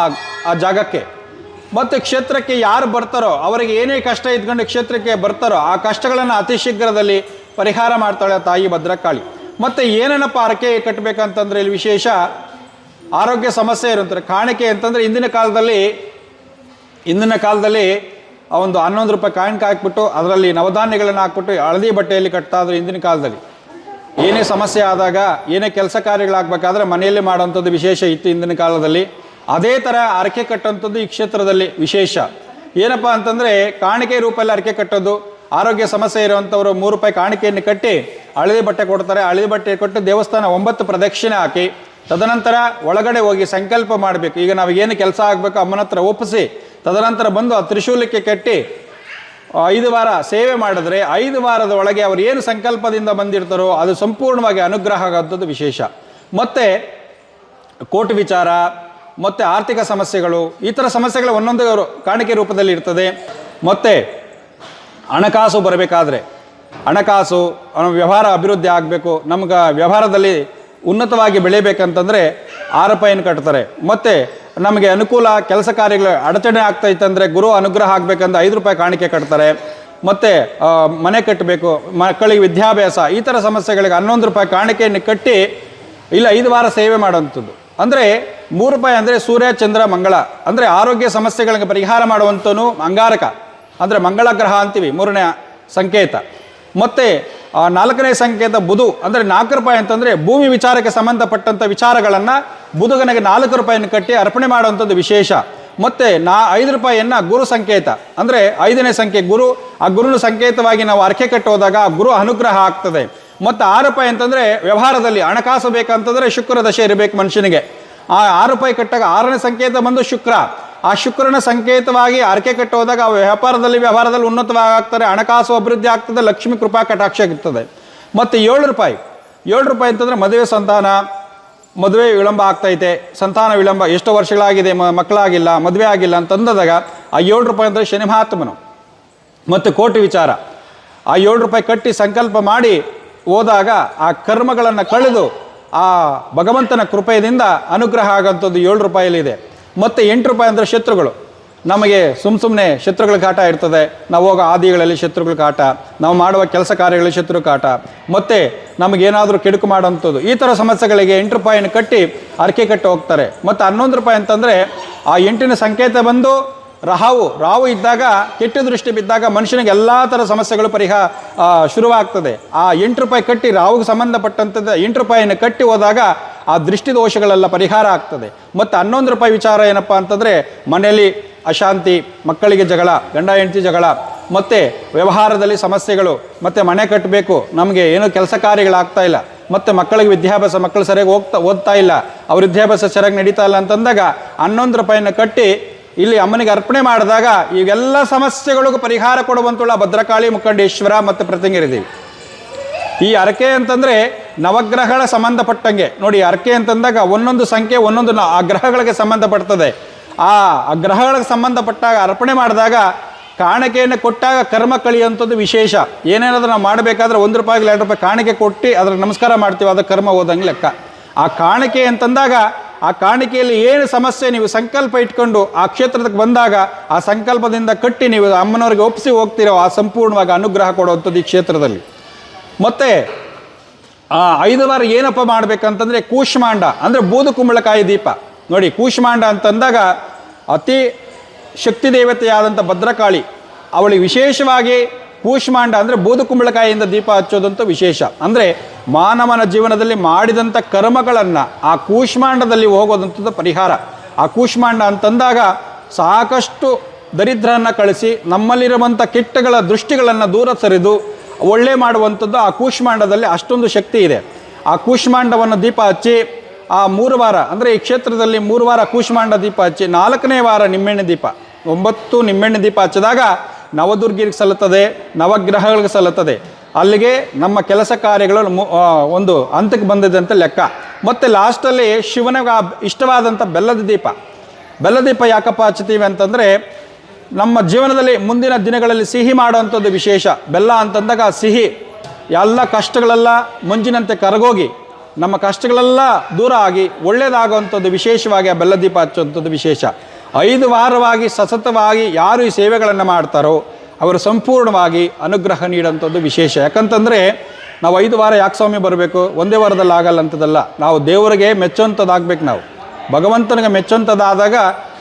ಆ ಜಾಗಕ್ಕೆ. ಮತ್ತು ಕ್ಷೇತ್ರಕ್ಕೆ ಯಾರು ಬರ್ತಾರೋ, ಅವರಿಗೆ ಏನೇ ಕಷ್ಟ ಇದ್ಕೊಂಡು ಕ್ಷೇತ್ರಕ್ಕೆ ಬರ್ತಾರೋ, ಆ ಕಷ್ಟಗಳನ್ನು ಅತಿ ಶೀಘ್ರದಲ್ಲಿ ಪರಿಹಾರ ಮಾಡ್ತಾಳೆ ತಾಯಿ ಭದ್ರಕಾಳಿ. ಮತ್ತು ಏನೇನಪ್ಪ ಅರಕೆ ಕಟ್ಟಬೇಕಂತಂದ್ರೆ ಇಲ್ಲಿ ವಿಶೇಷ ಆರೋಗ್ಯ ಸಮಸ್ಯೆ ಇರುತ್ತಾರೆ ಕಾಣಿಕೆ ಅಂತಂದರೆ ಇಂದಿನ ಕಾಲದಲ್ಲಿ ಇಂದಿನ ಕಾಲದಲ್ಲಿ ಆ ಒಂದು ಹನ್ನೊಂದು ರೂಪಾಯಿ ಕಾಯಿನ್ ಹಾಕ್ಬಿಟ್ಟು ಅದರಲ್ಲಿ ನವಧಾನ್ಯಗಳನ್ನು ಹಾಕ್ಬಿಟ್ಟು ಹಳದಿ ಬಟ್ಟೆಯಲ್ಲಿ ಕಟ್ತಾ ಇದ್ರು ಇಂದಿನ ಕಾಲದಲ್ಲಿ. ಏನೇ ಸಮಸ್ಯೆ ಆದಾಗ, ಏನೇ ಕೆಲಸ ಕಾರ್ಯಗಳಾಗಬೇಕಾದ್ರೆ ಮನೆಯಲ್ಲೇ ಮಾಡುವಂಥದ್ದು ವಿಶೇಷ ಇತ್ತು ಹಿಂದಿನ ಕಾಲದಲ್ಲಿ. ಅದೇ ಥರ ಅರಕೆ ಕಟ್ಟುವಂಥದ್ದು ಈ ಕ್ಷೇತ್ರದಲ್ಲಿ ವಿಶೇಷ. ಏನಪ್ಪ ಅಂತಂದರೆ ಕಾಣಿಕೆ ರೂಪದಲ್ಲಿ ಅರಕೆ ಕಟ್ಟೋದು, ಆರೋಗ್ಯ ಸಮಸ್ಯೆ ಇರುವಂಥವರು ಮೂರು ರೂಪಾಯಿ ಕಾಣಿಕೆಯನ್ನು ಕಟ್ಟಿ ಹಳದಿ ಬಟ್ಟೆ ಕೊಡ್ತಾರೆ. ಹಳದಿ ಬಟ್ಟೆ ಕೊಟ್ಟು ದೇವಸ್ಥಾನ ಒಂಬತ್ತು ಪ್ರದಕ್ಷಿಣೆ ಹಾಕಿ, ತದನಂತರ ಒಳಗಡೆ ಹೋಗಿ ಸಂಕಲ್ಪ ಮಾಡಬೇಕು. ಈಗ ನಾವು ಏನು ಕೆಲಸ ಆಗಬೇಕು ಅಮ್ಮನ ಹತ್ರ ಒಪ್ಪಿಸಿ ತದನಂತರ ಬಂದು ಆ ತ್ರಿಶೂಲಕ್ಕೆ ಕಟ್ಟಿ ಐದು ವಾರ ಸೇವೆ ಮಾಡಿದ್ರೆ ಐದು ವಾರದ ಒಳಗೆ ಅವರು ಏನು ಸಂಕಲ್ಪದಿಂದ ಬಂದಿರ್ತಾರೋ ಅದು ಸಂಪೂರ್ಣವಾಗಿ ಅನುಗ್ರಹ ಆಗೋಂಥದ್ದು ವಿಶೇಷ. ಮತ್ತೆ ಕೋರ್ಟ್ ವಿಚಾರ, ಮತ್ತು ಆರ್ಥಿಕ ಸಮಸ್ಯೆಗಳು, ಈ ಥರ ಸಮಸ್ಯೆಗಳು ಒಂದೊಂದು ಕಾಣಿಕೆ ರೂಪದಲ್ಲಿ ಇರ್ತದೆ. ಮತ್ತೆ ಹಣಕಾಸು ಬರಬೇಕಾದ್ರೆ, ಹಣಕಾಸು ವ್ಯವಹಾರ ಅಭಿವೃದ್ಧಿ ಆಗಬೇಕು, ನಮ್ಗೆ ವ್ಯವಹಾರದಲ್ಲಿ ಉನ್ನತವಾಗಿ ಬೆಳಿಬೇಕಂತಂದರೆ ಏನು ಕಟ್ತಾರೆ. ಮತ್ತು ನಮಗೆ ಅನುಕೂಲ ಕೆಲಸ ಕಾರ್ಯಗಳು ಅಡಚಣೆ ಆಗ್ತೈತೆ ಅಂದರೆ ಗುರು ಅನುಗ್ರಹ ಆಗಬೇಕಂದ್ರೆ ಐದು ರೂಪಾಯಿ ಕಾಣಿಕೆ ಕಟ್ತಾರೆ. ಮತ್ತು ಮನೆ ಕಟ್ಟಬೇಕು, ಮಕ್ಕಳಿಗೆ ವಿದ್ಯಾಭ್ಯಾಸ, ಈ ಥರ ಸಮಸ್ಯೆಗಳಿಗೆ ಹನ್ನೊಂದು ರೂಪಾಯಿ ಕಾಣಿಕೆಯನ್ನು ಕಟ್ಟಿ ಇಲ್ಲ ಐದು ವಾರ ಸೇವೆ ಮಾಡುವಂಥದ್ದು. ಅಂದರೆ ಮೂರು ರೂಪಾಯಿ ಅಂದರೆ ಸೂರ್ಯ, ಚಂದ್ರ, ಮಂಗಳ. ಅಂದರೆ ಆರೋಗ್ಯ ಸಮಸ್ಯೆಗಳಿಗೆ ಪರಿಹಾರ ಮಾಡುವಂಥನು ಅಂಗಾರಕ ಅಂದರೆ ಮಂಗಳ ಗ್ರಹ ಅಂತೀವಿ, ಮೂರನೇ ಸಂಕೇತ. ಮತ್ತು ನಾಲ್ಕನೇ ಸಂಕೇತ ಬುಧು, ಅಂದರೆ ನಾಲ್ಕು ರೂಪಾಯಿ ಅಂತಂದರೆ ಭೂಮಿ ವಿಚಾರಕ್ಕೆ ಸಂಬಂಧಪಟ್ಟಂಥ ವಿಚಾರಗಳನ್ನು ಬುಧಗನಿಗೆ ನಾಲ್ಕು ರೂಪಾಯಿಯನ್ನು ಕಟ್ಟಿ ಅರ್ಪಣೆ ಮಾಡುವಂಥದ್ದು ವಿಶೇಷ. ಮತ್ತು ನಾ ಐದು ರೂಪಾಯಿಯನ್ನು ಗುರು ಸಂಕೇತ, ಅಂದರೆ ಐದನೇ ಸಂಖ್ಯೆ ಗುರು, ಆ ಗುರುನ ಸಂಕೇತವಾಗಿ ನಾವು ಅರ್ಕೆ ಕಟ್ಟೋದಾಗ ಆ ಗುರು ಅನುಗ್ರಹ ಆಗ್ತದೆ. ಮತ್ತು ಆರು ರೂಪಾಯಿ ಅಂತಂದರೆ ವ್ಯವಹಾರದಲ್ಲಿ ಹಣಕಾಸು ಬೇಕಂತಂದರೆ ಶುಕ್ರ ದಶೆ ಇರಬೇಕು ಮನುಷ್ಯನಿಗೆ. ಆ ಆರು ರೂಪಾಯಿ ಕಟ್ಟಾಗ ಆರನೇ ಸಂಕೇತ ಬಂದು ಶುಕ್ರ. ಆ ಶುಕ್ರನ ಸಂಕೇತವಾಗಿ ಆರ್ಕೆ ಕಟ್ಟೋದಾಗ ಆ ವ್ಯಾಪಾರದಲ್ಲಿ ವ್ಯವಹಾರದಲ್ಲಿ ಉನ್ನತವಾಗ್ತಾರೆ, ಹಣಕಾಸು ಅಭಿವೃದ್ಧಿ ಆಗ್ತದೆ, ಲಕ್ಷ್ಮಿ ಕೃಪಾ ಕಟಾಕ್ಷ ಇರ್ತದೆ ಮತ್ತು ಏಳು ರೂಪಾಯಿ. ಏಳು ರೂಪಾಯಿ ಅಂತಂದರೆ ಮದುವೆ ಸಂತಾನ, ಮದುವೆ ವಿಳಂಬ ಆಗ್ತೈತೆ. ಸಂತಾನ ವಿಳಂಬ ಎಷ್ಟೋ ವರ್ಷಗಳಾಗಿದೆ ಮಕ್ಕಳಾಗಿಲ್ಲ, ಮದುವೆ ಆಗಿಲ್ಲ ಅಂತಂದಾಗ ಆ ಏಳು ರೂಪಾಯಿ ಅಂದರೆ ಶನಿ ಮಹಾತ್ಮನು. ಮತ್ತು ಕೋಟಿ ವಿಚಾರ. ಆ ಏಳು ರೂಪಾಯಿ ಕಟ್ಟಿ ಸಂಕಲ್ಪ ಮಾಡಿ ಹೋದಾಗ ಆ ಕರ್ಮಗಳನ್ನು ಕಳೆದು ಆ ಭಗವಂತನ ಕೃಪೆಯಿಂದ ಅನುಗ್ರಹ ಆಗೋಂಥದ್ದು ಏಳು ರೂಪಾಯಲ್ಲಿದೆ ಮತ್ತು ಎಂಟು ರೂಪಾಯಿ ಅಂದರೆ ಶತ್ರುಗಳು. ನಮಗೆ ಸುಮ್ಮ ಸುಮ್ಮನೆ ಶತ್ರುಗಳ ಕಾಟ ಇರ್ತದೆ. ನಾವು ಹೋಗೋ ಆದಿಗಳಲ್ಲಿ ಶತ್ರುಗಳ ಕಾಟ. ನಾವು ಮಾಡುವ ಕೆಲಸ ಕಾರ್ಯಗಳಲ್ಲಿ ಶತ್ರು ಕಾಟ. ಮತ್ತು ನಮಗೇನಾದರೂ ಕೆಡುಕು ಮಾಡೋಂಥದ್ದು ಈ ಥರ ಸಮಸ್ಯೆಗಳಿಗೆ ಎಂಟು ರೂಪಾಯಿನ ಕಟ್ಟಿ ಅರಕೆ ಕಟ್ಟಿ ಹೋಗ್ತಾರೆ. ಮತ್ತು ಹನ್ನೊಂದು ರೂಪಾಯಿ ಅಂತಂದರೆ ಆ ಎಂಟಿನ ಸಂಕೇತ ಬಂದು ರಾಹು ರಾಹು ಇದ್ದಾಗ, ಕೆಟ್ಟ ದೃಷ್ಟಿ ಬಿದ್ದಾಗ ಮನುಷ್ಯನಿಗೆ ಎಲ್ಲ ಥರ ಸಮಸ್ಯೆಗಳು ಪರಿಹಾರ ಶುರುವಾಗ್ತದೆ. ಆ ಎಂಟು ರೂಪಾಯಿ ಕಟ್ಟಿ ರಾಹುಗೆ ಸಂಬಂಧಪಟ್ಟಂಥದ್ದು ಎಂಟು ರೂಪಾಯಿನ ಕಟ್ಟಿ ಹೋದಾಗ ಆ ದೃಷ್ಟಿ ದೋಷಗಳೆಲ್ಲ ಪರಿಹಾರ ಆಗ್ತದೆ. ಮತ್ತು ಹನ್ನೊಂದು ರೂಪಾಯಿ ವಿಚಾರ ಏನಪ್ಪ ಅಂತಂದರೆ, ಮನೆಯಲ್ಲಿ ಅಶಾಂತಿ, ಮಕ್ಕಳಿಗೆ ಜಗಳ, ಗಂಡ, ಹೆಂಡತಿ ಜಗಳ, ಮತ್ತು ವ್ಯವಹಾರದಲ್ಲಿ ಸಮಸ್ಯೆಗಳು, ಮತ್ತು ಮನೆ ಕಟ್ಟಬೇಕು, ನಮಗೆ ಏನೂ ಕೆಲಸ ಕಾರ್ಯಗಳಾಗ್ತಾ ಇಲ್ಲ, ಮತ್ತು ಮಕ್ಕಳಿಗೆ ವಿದ್ಯಾಭ್ಯಾಸ, ಮಕ್ಕಳು ಸರಿಯಾಗಿ ಹೋಗ್ತಾ, ಓದ್ತಾ ಇಲ್ಲ, ಅವ್ರ ವಿದ್ಯಾಭ್ಯಾಸ ಸರಿಯಾಗಿ ನಡೀತಾ ಇಲ್ಲ ಅಂತಂದಾಗ ಹನ್ನೊಂದು ರೂಪಾಯಿನ ಕಟ್ಟಿ ಇಲ್ಲಿ ಅಮ್ಮನಿಗೆ ಅರ್ಪಣೆ ಮಾಡಿದಾಗ ಇವೆಲ್ಲ ಸಮಸ್ಯೆಗಳಿಗೂ ಪರಿಹಾರ ಕೊಡುವಂತುಳ್ಳ ಭದ್ರಕಾಳಿ ಮುಖಂಡೇಶ್ವರ ಮತ್ತು ಪ್ರತಿಂಗಿರಿದ್ದೀವಿ ಈ ಅರಕೆ ಅಂತಂದರೆ ನವಗ್ರಹಗಳ ಸಂಬಂಧಪಟ್ಟಂಗೆ. ನೋಡಿ, ಅರ್ಕೆ ಅಂತಂದಾಗ ಒಂದೊಂದು ಸಂಖ್ಯೆ, ಒಂದೊಂದು ಆ ಗ್ರಹಗಳಿಗೆ ಸಂಬಂಧಪಡ್ತದೆ. ಆ ಗ್ರಹಗಳಿಗೆ ಸಂಬಂಧಪಟ್ಟಾಗ, ಅರ್ಪಣೆ ಮಾಡಿದಾಗ ಕಾಣಿಕೆಯನ್ನು ಕೊಟ್ಟಾಗ ಕರ್ಮ ಕಳಿಯುವಂಥದ್ದು ವಿಶೇಷ. ಏನೇನಾದರೂ ನಾವು ಮಾಡಬೇಕಾದ್ರೆ ಒಂದು ರೂಪಾಯಿಗೆ ಎರಡು ರೂಪಾಯಿ ಕಾಣಿಕೆ ಕೊಟ್ಟು ಅದಕ್ಕೆ ನಮಸ್ಕಾರ ಮಾಡ್ತೀವಿ, ಅದು ಕರ್ಮ ಹೋದಂಗೆ ಲೆಕ್ಕ. ಆ ಕಾಣಿಕೆ ಅಂತಂದಾಗ ಆ ಕಾಣಿಕೆಯಲ್ಲಿ ಏನು ಸಮಸ್ಯೆ ನೀವು ಸಂಕಲ್ಪ ಇಟ್ಕೊಂಡು ಆ ಕ್ಷೇತ್ರಕ್ಕೆ ಬಂದಾಗ ಆ ಸಂಕಲ್ಪದಿಂದ ಕಟ್ಟಿ ನೀವು ಅಮ್ಮನವ್ರಿಗೆ ಒಪ್ಪಿಸಿ ಹೋಗ್ತಿರೋ ಆ ಸಂಪೂರ್ಣವಾಗಿ ಅನುಗ್ರಹ ಕೊಡುವಂಥದ್ದು ಈ ಕ್ಷೇತ್ರದಲ್ಲಿ. ಮತ್ತು ಆ, ಐದು ವಾರ ಏನಪ್ಪ ಮಾಡ್ಬೇಕಂತಂದ್ರೆ ಕೂಷ್ಮಾಂಡ, ಅಂದರೆ ಬೂದು ಕುಂಬಳಕಾಯಿ ದೀಪ. ನೋಡಿ, ಕೂಷ್ಮಾಂಡ ಅಂತಂದಾಗ ಅತಿ ಶಕ್ತಿ ದೇವತೆಯಾದಂಥ ಭದ್ರಕಾಳಿ, ಅವಳಿಗೆ ವಿಶೇಷವಾಗಿ ಕೂಷ್ಮಾಂಡ ಅಂದರೆ ಬೂದು ಕುಂಬಳಕಾಯಿಯಿಂದ ದೀಪ ಹಚ್ಚೋದಂತ ವಿಶೇಷ. ಅಂದರೆ ಮಾನವನ ಜೀವನದಲ್ಲಿ ಮಾಡಿದಂಥ ಕರ್ಮಗಳನ್ನು ಆ ಕೂಷ್ಮಾಂಡದಲ್ಲಿ ಹೋಗೋದಂಥದ್ದು ಪರಿಹಾರ. ಆ ಕೂಷ್ಮಾಂಡ ಅಂತಂದಾಗ ಸಾಕಷ್ಟು ದರಿದ್ರನ್ನು ಕಳಿಸಿ ನಮ್ಮಲ್ಲಿರುವಂಥ ಕೆಟ್ಟಗಳ ದೃಷ್ಟಿಗಳನ್ನು ದೂರ ಸರಿದು ಒಳ್ಳೆ ಮಾಡುವಂಥದ್ದು ಆ ಕೂಷ್ಮಾಂಡದಲ್ಲಿ ಅಷ್ಟೊಂದು ಶಕ್ತಿ ಇದೆ. ಆ ಕೂಷ್ಮಾಂಡವನ್ನು ದೀಪ ಹಚ್ಚಿ ಆ ಮೂರು ವಾರ, ಅಂದರೆ ಈ ಕ್ಷೇತ್ರದಲ್ಲಿ ಮೂರು ವಾರ ಕೂಷ್ಮಾಂಡ ದೀಪ ಹಚ್ಚಿ, ನಾಲ್ಕನೇ ವಾರ ನಿಮ್ಮೆಣ್ಣೆ ದೀಪ, ಒಂಬತ್ತು ನಿಮ್ಮೆಣ್ಣೆ ದೀಪ ಹಚ್ಚಿದಾಗ ನವದುರ್ಗಿಗೆ ಸಲ್ಲುತ್ತದೆ, ನವಗ್ರಹಗಳಿಗೆ ಸಲ್ಲುತ್ತದೆ. ಅಲ್ಲಿಗೆ ನಮ್ಮ ಕೆಲಸ ಕಾರ್ಯಗಳು ಒಂದು ಹಂತಕ್ಕೆ ಅಂತ ಲೆಕ್ಕ. ಮತ್ತು ಲಾಸ್ಟಲ್ಲಿ ಶಿವನಿಗೆ ಇಷ್ಟವಾದಂಥ ಬೆಲ್ಲದ ದೀಪ. ಬೆಲ್ಲದ ದೀಪ ಯಾಕಪ್ಪ ಹಚ್ತೀವಿ ಅಂತಂದರೆ ನಮ್ಮ ಜೀವನದಲ್ಲಿ ಮುಂದಿನ ದಿನಗಳಲ್ಲಿ ಸಿಹಿ ಮಾಡುವಂಥದ್ದು ವಿಶೇಷ. ಬೆಲ್ಲ ಅಂತಂದಾಗ ಸಿಹಿ. ಎಲ್ಲ ಕಷ್ಟಗಳೆಲ್ಲ ಮಂಜಿನಂತೆ ಕರಗೋಗಿ, ನಮ್ಮ ಕಷ್ಟಗಳೆಲ್ಲ ದೂರ ಆಗಿ ಒಳ್ಳೆಯದಾಗುವಂಥದ್ದು ವಿಶೇಷವಾಗಿ ಆ ಬೆಲ್ಲ ದೀಪ ಹಚ್ಚುವಂಥದ್ದು ವಿಶೇಷ. ಐದು ವಾರವಾಗಿ ಸತತವಾಗಿ ಯಾರು ಈ ಸೇವೆಗಳನ್ನು ಮಾಡ್ತಾರೋ ಅವರು ಸಂಪೂರ್ಣವಾಗಿ ಅನುಗ್ರಹ ನೀಡುವಂಥದ್ದು ವಿಶೇಷ. ಯಾಕಂತಂದರೆ ನಾವು ಐದು ವಾರ ಯಾಕೆ ಸ್ವಾಮಿ ಬರಬೇಕು? ಒಂದೇ ವಾರದಲ್ಲಿ ಆಗಲ್ಲ ಅಂತದಲ್ಲ. ನಾವು ದೇವರಿಗೆ ಮೆಚ್ಚುವಂಥದ್ದಾಗಬೇಕು ನಾವು. ಭಗವಂತನಿಗೆ ಮೆಚ್ಚುವಂಥದ್ದಾದಾಗ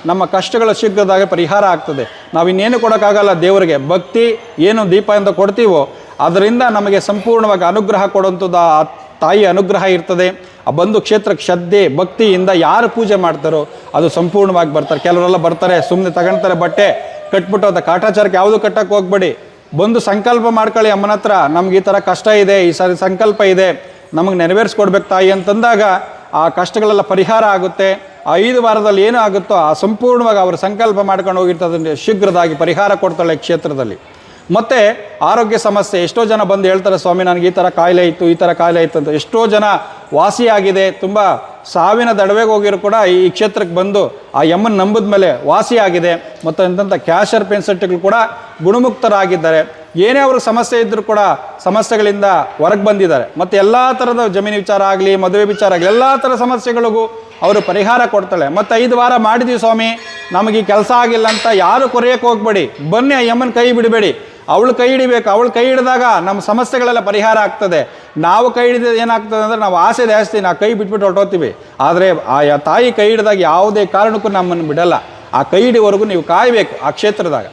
ನಮ್ಮ ಕಷ್ಟಗಳು ಶೀಘ್ರದಾಗ ಪರಿಹಾರ ಆಗ್ತದೆ. ನಾವು ಇನ್ನೇನು ಕೊಡೋಕ್ಕಾಗಲ್ಲ ದೇವರಿಗೆ. ಭಕ್ತಿ ಏನು ದೀಪ ಅಂತ ಕೊಡ್ತೀವೋ, ಅದರಿಂದ ನಮಗೆ ಸಂಪೂರ್ಣವಾಗಿ ಅನುಗ್ರಹ ಕೊಡುವಂಥದ್ದು ಆ ತಾಯಿ ಅನುಗ್ರಹ ಇರ್ತದೆ. ಆ ಬಂಧು ಕ್ಷೇತ್ರಕ್ಕೆ ಶ್ರದ್ಧೆ, ಭಕ್ತಿಯಿಂದ ಯಾರು ಪೂಜೆ ಮಾಡ್ತಾರೋ ಅದು ಸಂಪೂರ್ಣವಾಗಿ ಬರ್ತಾರೆ. ಕೆಲವರೆಲ್ಲ ಬರ್ತಾರೆ ಸುಮ್ಮನೆ ತಗೊಳ್ತಾರೆ ಬಟ್ಟೆ, ಕಟ್ಬಿಟ್ಟು ಅದು ಕಾಟಾಚಾರಕ್ಕೆ ಯಾವುದು ಕಟ್ಟಕ್ಕೆ ಹೋಗ್ಬೇಡಿ. ಬಂದು ಸಂಕಲ್ಪ ಮಾಡ್ಕೊಳ್ಳಿ ಅಮ್ಮನ ಹತ್ರ. ನಮ್ಗೆ ಈ ಥರ ಕಷ್ಟ ಇದೆ, ಈ ಸಾರಿ ಸಂಕಲ್ಪ ಇದೆ. ನಮಗೆ ನೆರವೇರಿಸ್ಕೊಡ್ಬೇಕು ತಾಯಿ ಅಂತಂದಾಗ ಆ ಕಷ್ಟಗಳೆಲ್ಲ ಪರಿಹಾರ ಆಗುತ್ತೆ. ಐದು ವಾರದಲ್ಲಿ ಏನು ಆಗುತ್ತೋ ಆ ಸಂಪೂರ್ಣವಾಗಿ ಅವರು ಸಂಕಲ್ಪ ಮಾಡ್ಕೊಂಡು ಹೋಗಿರ್ತದೆ ಶೀಘ್ರದಾಗಿ ಪರಿಹಾರ ಕೊಡ್ತಾಳೆ ಕ್ಷೇತ್ರದಲ್ಲಿ. ಮತ್ತು ಆರೋಗ್ಯ ಸಮಸ್ಯೆ, ಎಷ್ಟೋ ಜನ ಬಂದು ಹೇಳ್ತಾರೆ, ಸ್ವಾಮಿ, ನನಗೆ ಈ ಥರ ಕಾಯಿಲೆ ಇತ್ತು, ಈ ಥರ ಕಾಯಿಲೆ ಇತ್ತು ಅಂತ. ಎಷ್ಟೋ ಜನ ವಾಸಿಯಾಗಿದೆ, ತುಂಬ ಸಾವಿನ ದಡವೆಗೆ ಹೋಗಿರೋ ಕೂಡ ಈ ಕ್ಷೇತ್ರಕ್ಕೆ ಬಂದು ಆ ಯಮ್ಮನ ನಂಬಿದ ಮೇಲೆ ವಾಸಿಯಾಗಿದೆ. ಮತ್ತು ಎಂತಂಥ ಕ್ಯಾಶರ್ ಪೆನ್ಸೆಟ್ಗಳು ಕೂಡ ಗುಣಮುಕ್ತರಾಗಿದ್ದಾರೆ. ಏನೇ ಅವ್ರಿಗೆ ಸಮಸ್ಯೆ ಇದ್ದರೂ ಕೂಡ ಸಮಸ್ಯೆಗಳಿಂದ ಹೊರಗೆ ಬಂದಿದ್ದಾರೆ. ಮತ್ತು ಎಲ್ಲ ಥರದ ಜಮೀನು ವಿಚಾರ ಆಗಲಿ, ಮದುವೆ ವಿಚಾರ ಆಗಲಿ, ಎಲ್ಲ ಥರ ಸಮಸ್ಯೆಗಳಿಗೂ ಅವರು ಪರಿಹಾರ ಕೊಡ್ತಾಳೆ. ಮತ್ತು ಐದು ವಾರ ಮಾಡಿದ್ವಿ ಸ್ವಾಮಿ, ನಮಗೆ ಕೆಲಸ ಆಗಿಲ್ಲ ಅಂತ ಯಾರು ಕೊರೆಯೋಕೆ ಹೋಗ್ಬೇಡಿ. ಬನ್ನಿ ಆ ಯಮನ್ ಕೈ ಬಿಡಬೇಡಿ. ಅವಳು ಕೈ ಹಿಡಿಬೇಕು. ಅವಳು ಕೈ ಹಿಡಿದಾಗ ನಮ್ಮ ಸಮಸ್ಯೆಗಳೆಲ್ಲ ಪರಿಹಾರ ಆಗ್ತದೆ. ನಾವು ಕೈ ಹಿಡಿದ ಏನಾಗ್ತದೆ ಅಂದರೆ ನಾವು ಆಸೆ ಜಾಸ್ತಿ, ನಾವು ಕೈ ಬಿಟ್ಬಿಟ್ಟು ಹೊರಟೋಗ್ತೀವಿ. ಆದರೆ ಆ ತಾಯಿ ಕೈ ಹಿಡಿದಾಗ ಯಾವುದೇ ಕಾರಣಕ್ಕೂ ನಮ್ಮನ್ನು ಬಿಡಲ್ಲ. ಆ ಕೈ ಹಿಡಿವರೆಗೂ ನೀವು ಕಾಯಬೇಕು ಆ ಕ್ಷೇತ್ರದಾಗ.